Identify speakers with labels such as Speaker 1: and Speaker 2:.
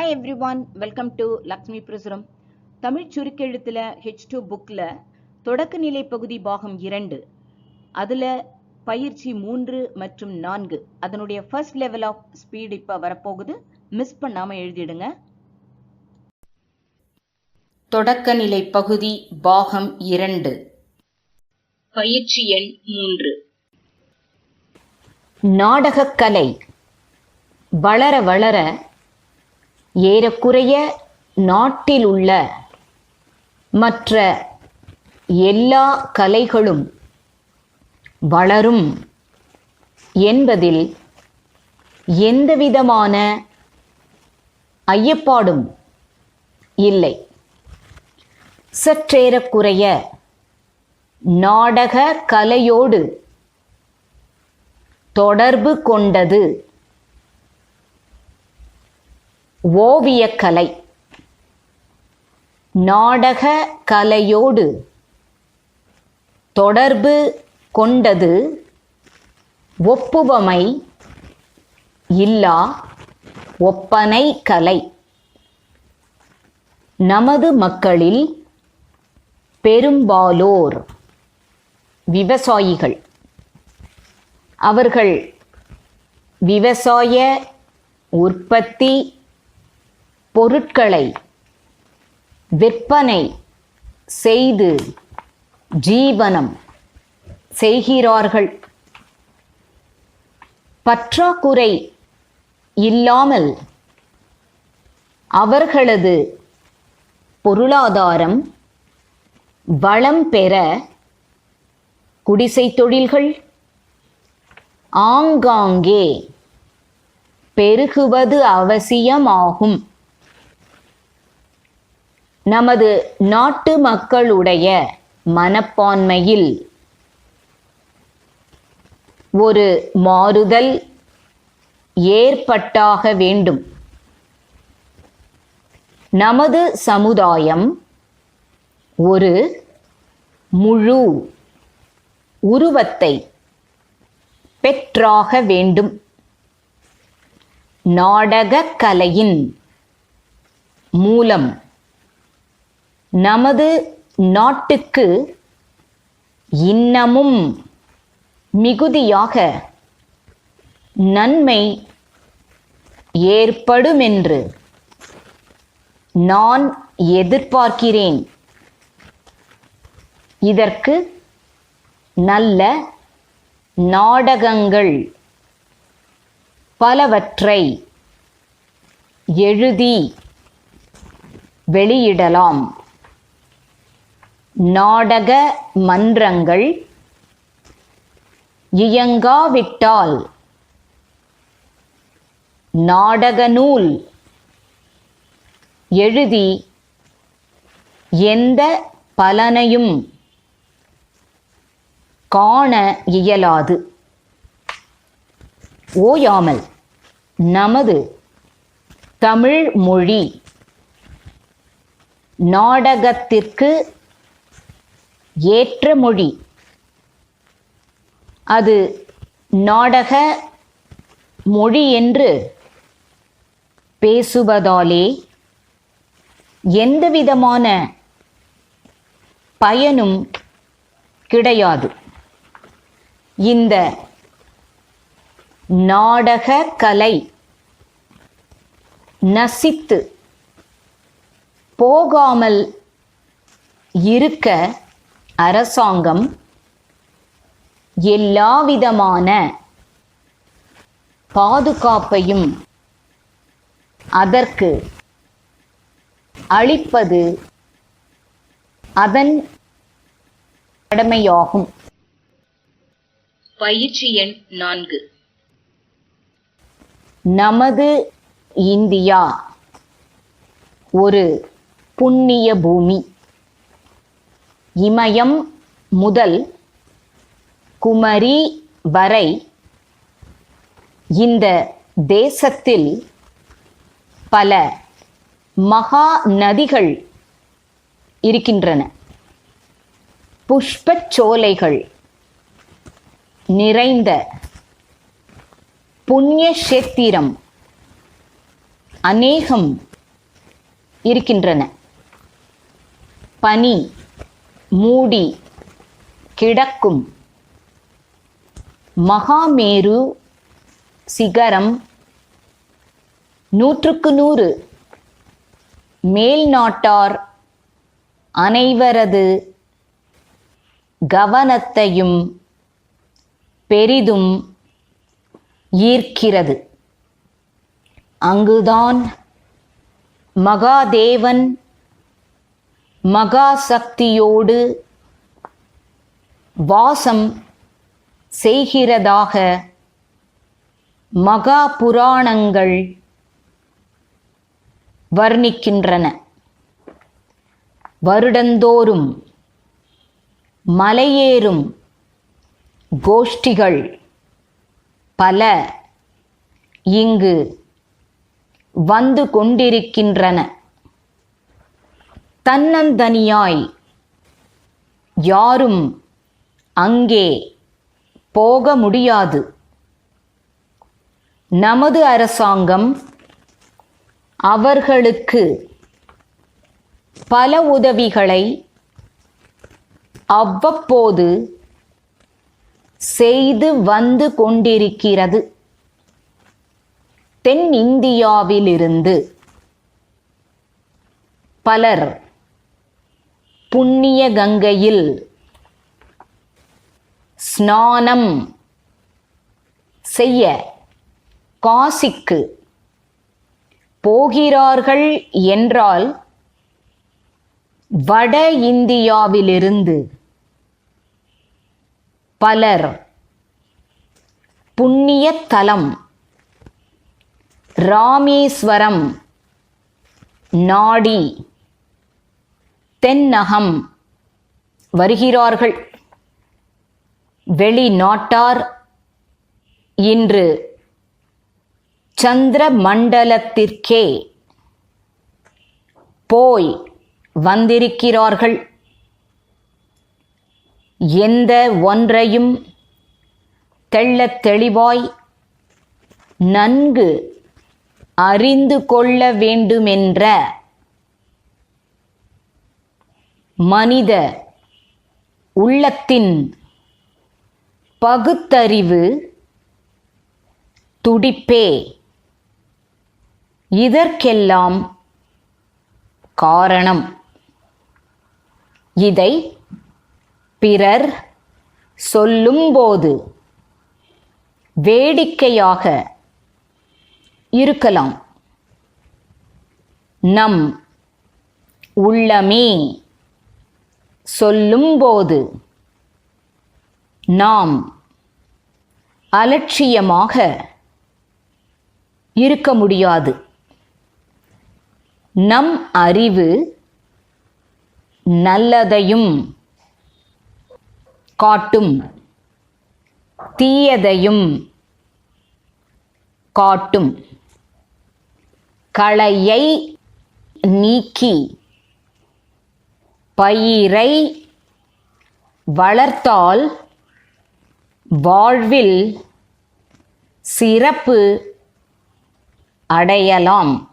Speaker 1: Hi everyone welcome to Lakshmi Prasuram Tamil சுருக்கெழுத்தில் H two புக்கில் தொடக்க நிலை பகுதி பாகம் இரண்டு அதில் பயிற்சி மூன்று மற்றும் நான்கு அதனுடைய ஃபர்ஸ்ட் லெவல் ஆஃப் ஸ்பீட் இப்போ வரப்போகுது. மிஸ் பண்ணாமல் எழுதிடுங்க. தொடக்க நிலை பகுதி பாகம் இரண்டு. பயிற்சி எண் மூன்று. நாடகக்கலை வளர வளர ஏறக்குறைய நாட்டில் உள்ள மற்ற எல்லா கலைகளும் வளரும் என்பதில் எந்தவிதமான ஐயப்பாடும் இல்லை. சற்றேறக்குறைய நாடக கலையோடு தொடர்பு கொண்டது ஓவியக்கலை. நாடக கலையோடு தொடர்பு கொண்டது ஒப்புவமை இல்லா ஒப்பனை கலை. நமது மக்களில் பெரும்பாலோர் விவசாயிகள். அவர்கள் விவசாய உற்பத்தி பொருட்களை விற்பனை செய்து ஜீவனம் செய்கிறார்கள். பற்றாக்குறை இல்லாமல் அவர்களது பொருளாதாரம் வளம் பெற குடிசை தொழில்கள் ஆங்காங்கே பெருகுவது அவசியமாகும். நமது நாட்டு மக்களுடைய மனப்பான்மையில் ஒரு மாறுதல் ஏற்பட்டாக வேண்டும். நமது சமுதாயம் ஒரு முழு உருவத்தை பெற்றாக வேண்டும். நாடகக் கலையின் மூலம் நமது நாட்டுக்கு இன்னமும் மிகுதியாக நன்மை ஏற்படுமென்று நான் எதிர்பார்க்கிறேன். இதற்கு நல்ல நாடகங்கள் பலவற்றை எழுதி வெளியிடலாம். நாடக மன்றங்கள் இயங்காவிட்டால் நாடக நூல் எழுதி எந்த பலனையும் காண இயலாது. ஓயாமல் நமது தமிழ் மொழி நாடகத்திற்கு ஏற்ற மொழி. அது நாடக மொழி என்று பேசுவதாலே எந்தவிதமான பயனும் கிடையாது. இந்த நாடக கலை நசித்து போகாமல் இருக்க அரசாங்கம் எல்லாவிதமான பாதுகாப்பையும் அதற்கு அளிப்பது அதன் கடமையாகும். பயிற்சி எண் நான்கு. நமது இந்தியா ஒரு புண்ணிய பூமி. இமயம் முதல் குமரி வரை இந்த தேசத்தில் பல மகா நதிகள் இருக்கின்றன. புஷ்பச் சோலைகள் நிறைந்த புண்ணிய கஷேத்திரம் அநேகம் இருக்கின்றன. பனி மூடி கிடக்கும். மகாமேரு சிகரம் நூற்றுக்கு நூறு. மேல் நாட்டார் அனைவரது கவனத்தையும் பெரிதும் ஈர்க்கிறது. அங்குதான் மகாதேவன் மகாசக்தியோடு வாசம் செய்கிறதாக மகா புராணங்கள் வர்ணிக்கின்றன. வருடந்தோறும் மலையேறும் கோஷ்டிகள் பல இங்கு வந்து கொண்டிருக்கின்றன. தன்னந்தனியாய் யாரும் அங்கே போக முடியாது. நமது அரசாங்கம் அவர்களுக்கு பல உதவிகளை அவ்வப்போது செய்து வந்து கொண்டிருக்கிறது. தென்னிந்தியாவிலிருந்து பலர் புண்ணிய கங்கையில் ஸ்நானம் செய்ய காசிக்கு போகிறார்கள் என்றால் வட இந்தியாவிலிருந்து பலர் புண்ணிய தலம் ராமேஸ்வரம் நாடி தென்னகம் வருகிறார்கள். வெளிநாட்டார் இன்று சந்திர மண்டலத்திற்கே போய் வந்திருக்கிறார்கள். எந்த ஒன்றையும் தெள்ளத் தெளிவாய் நன்கு அறிந்து கொள்ள வேண்டுமென்ற மனித உள்ளத்தின் பகுத்தறிவு துடிப்பே. இதற்கெல்லாம் காரணம். இதை பிறர் சொல்லும்போது வேடிக்கையாக இருக்கலாம். நம் உள்ளமே சொல்லும்போது நாம் அலட்சியமாக இருக்க முடியாது. நம் அறிவு நல்லதையும் காட்டும் தீயதையும் காட்டும். களையை நீக்கி பயிரை வளர்த்தால் வாழ்வில் சிறப்பு அடையலாம்.